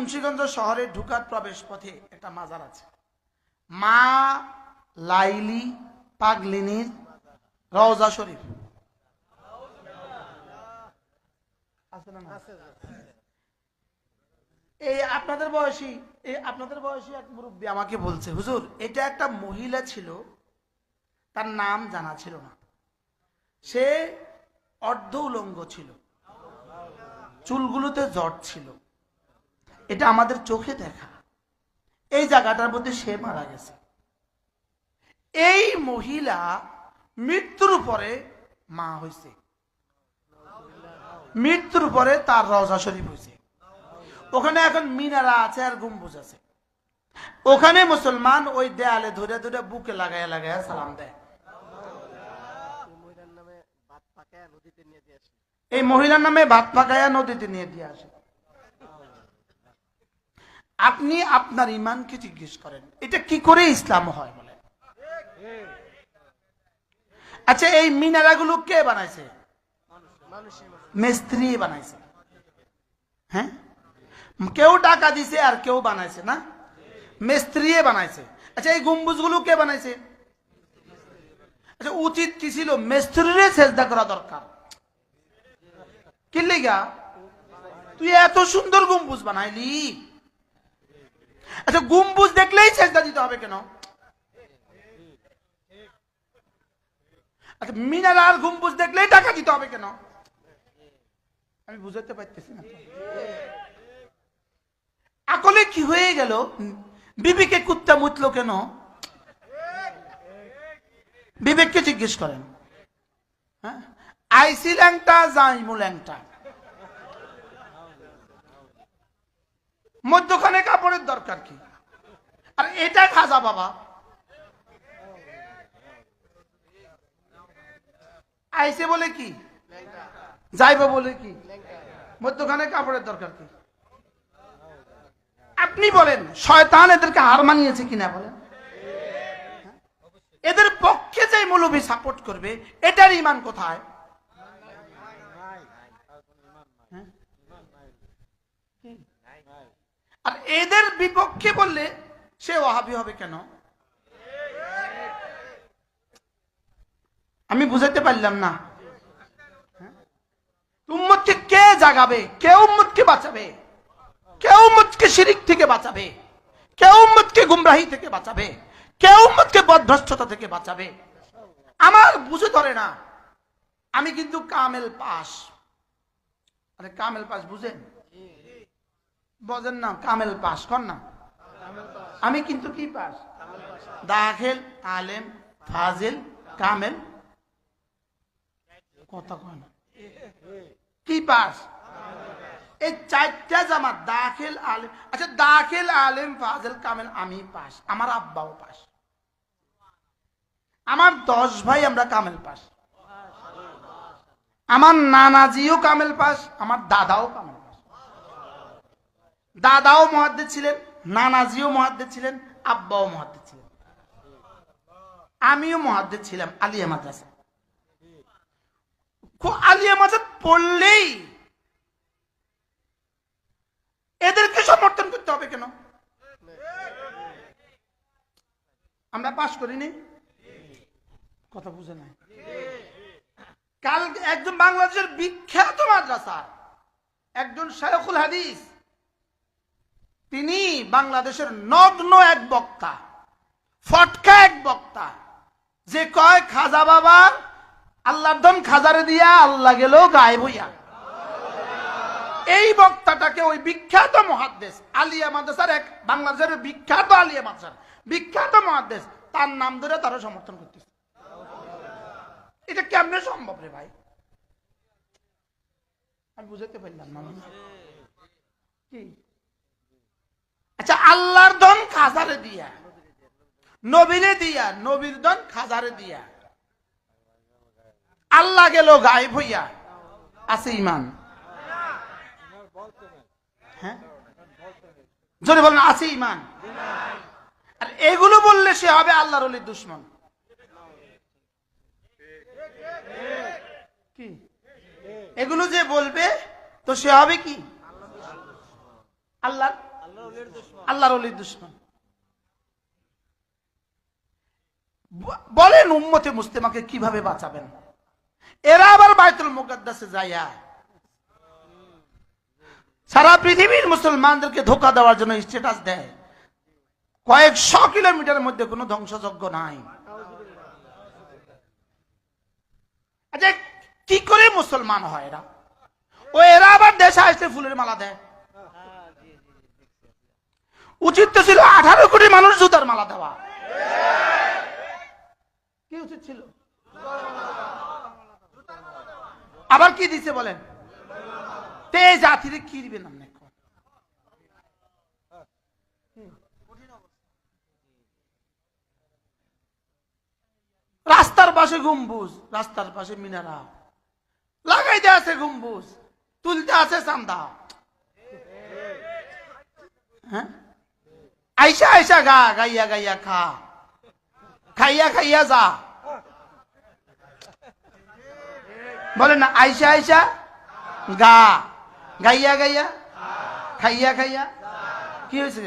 মুন্সিগঞ্জ শহরে ঢুকার প্রবেশ পথে একটা মাজার আছে। মা লাইলি পাগলিনীর রওজা শরীফ? এই আপনাদের বয়সী, এই আপনাদের বয়সী এক মুরব্বী আমাকে বলছে, হুজুর, এটা একটা মহিলা ছিল, তার নাম জানা ছিল না। সে অর্ধ উলঙ্গ ছিল। চুলগুলোতে জট ছিল। এটা আমাদের চোখে দেখা। এই জায়গাটার মধ্যে সে মারা গেছে। এই মহিলা মৃত্যুর পরে মা হয়েছে মৃত্যুর পরে তার রজা শরীফ হয়েছে ওখানে এখন মিনারা আছে আর গম্বুজ আছে। ওখানে মুসলমান ওই দেয়ালে ধরে ধরে বুকে লাগায় লাগায় সালাম দেয়। এই মহিলার নামে ভাত পাকায়া নদীতে নিয়ে দিয়ে আসে। আপনি আপনার ইমানকে জিজ্ঞেস করেন, এটা কি করে ইসলাম হয় বলে? আচ্ছা এই মিনারাগুলো কে বানাইছে? মিস্ত্রি বানাইছে। হ্যাঁ? কেউ টাকা দিছে আর কেউ বানাইছে না? মিস্ত্রি বানাইছে। আচ্ছা এই গম্বুজগুলো কে বানাইছে? আচ্ছা উচিত কি ছিল? মিস্ত্রিরে চেষ্টা করা দরকার। কি লেগা? তুই এত সুন্দর গম্বুজ বানাইলি। আচ্ছা গুম্বুজ দেখলেই চেষ্টা দিতে হবে কেন? আচ্ছা মিনারার গম্বুজ দেখলেই টাকা দিতে হবে কেন? আমি বুঝাতে পারতেছি না। আকলে কি হয়ে গেল? বিবেকে কুত্তা মুতলো কেন? বিবেককে জিজ্ঞেস করেন। হ্যাঁ? আইসি ল্যাংটা, জাইমু ল্যাংটা। মধ্যখানে কাপড়ের দরকার কি? আর এটা খাজা বাবা। আইসে বলে কি? যাইব বলে কি? মধ্যখানে কাপড়ের দরকার কি? আপনি বলেন, শয়তান এদেরকে হার মানিয়েছে কিনা বলেন? এদের পক্ষে যে মৌলবী সাপোর্ট করবে, এটার ইমান কোথায়? হ্যাঁ? আর এদের বিপক্ষে বললে সে ওহাবি হবে কেন? আমি বুঝাতে পারলাম না। উম্মতকে কে জাগাবে? কে উম্মতকে বাঁচাবে? কে উম্মতকে শিরিক থেকে বাঁচাবে? কে উম্মতকে গুমরাহি থেকে বাঁচাবে? কে উম্মতকে বদভ্রষ্টতা থেকে বাঁচাবে? আমার বুঝে ধরে না। আমি কিন্তু কামেল পাস আরে কামেল পাস বুঝেন? বোঝেন না, কামেল পাস কর না? আমি কিন্তু কি পাস? দাখেল, আলেম, ফাজিল, কামেল। কথা কয় না। কি পাস? এই চারটা জামাত, দাখিল, আলেম। আচ্ছা দাখিল, আলেম, ফাজিল, কামেল, আমি পাস, আমার আব্বাও পাস। আমার দশ ভাই আমরা কামেল পাস। আমার নানাজিও কামেল পাস, আমার দাদাও কামেল দাদাও মহাদ্দে ছিলেন, নানাজিও মহাদ্দে ছিলেন, আব্বাও মহাদ্দে ছিলেন। আমিও মহাদ্দে ছিলাম আলিয়া মাদ্রাসা। আলিয়া মাজাদ পড়লেই এদেরকে সমর্থন করতে হবে কেন? আমরা পাশ করিনি কথা বুঝে নাই। কাল একজন বাংলাদেশের বিখ্যাত মাদ্রাসা, একজন শেখুল হাদিস তিনি বাংলাদেশের নগ্ন এক বক্তা, ফটকা এক বক্তা। যে কয়, খাজা বাবা, আল্লাহর ধন খাজারে দিয়া আল্লাহ গেল গায়েব হইয়া। এই বক্তাটাকে ওই বিখ্যাত মহাদ্দেশ, আলিয়া মাদ্রাসার এক বাংলাদেশের বিখ্যাত আলিয়া মাদ্রাসার বিখ্যাত মহাদ্দেশ, তার নাম ধরে তারা সমর্থন করতেছে। এটা কেমনে সম্ভব রে ভাই? আমি বুঝাতে পারলাম না। কি? আল্লাহর ধন খাজারে দিয়া। নবীরে দিয়া, নবীর ধন খাজারে দিয়া। আল্লাহ গেল গায়েব হইয়া। আছে ইমান হ্যাঁ? জোরে বলেন, আছে ইমান আর এগুলো বললে সে হবে আল্লাহর অলির দুশ্মন। কি? এগুলো যে বলবে, তো সে হবে কি? আল্লাহ আল্লাহর অলির দুশ্মন। বলেন উম্মতে মুস্তেমাকে কীভাবে বাঁচাবেন? এরা আবার বাইতুল মুকাদ্দাসে যাইয়া সারা পৃথিবীর মুসলমানদেরকে ধোকা দেওয়ার জন্য স্ট্যাটাস দেয়। কয়েকশো কিলোমিটারের মধ্যে কোনো ধ্বংসযজ্ঞ নাই। আচ্ছা কি করে মুসলমান হয় এরা? ও এরা আবার দেশে আসতে ফুলের মালা দেয়। উচিত তো ছিল আঠারো কোটি মানুষ জুতার মালা দেওয়া। কি উচিত ছিল? আবার কি দিছে বলেন? তে জাতিরে কি দিবেন রাস্তার পাশে গম্বুজ, রাস্তার পাশে মিনারা। লাগাইতে আছে গম্বুজ, তুলতে আছে চান্দা। হ্যাঁ? আইসা আইসা গা গাইয়া গাইয়া খা খাইয়া খাইয়া যা বলে না আইসা আইসা গা গাইয়া গাইয়া খাইয়া খাইয়া কি হয়েছে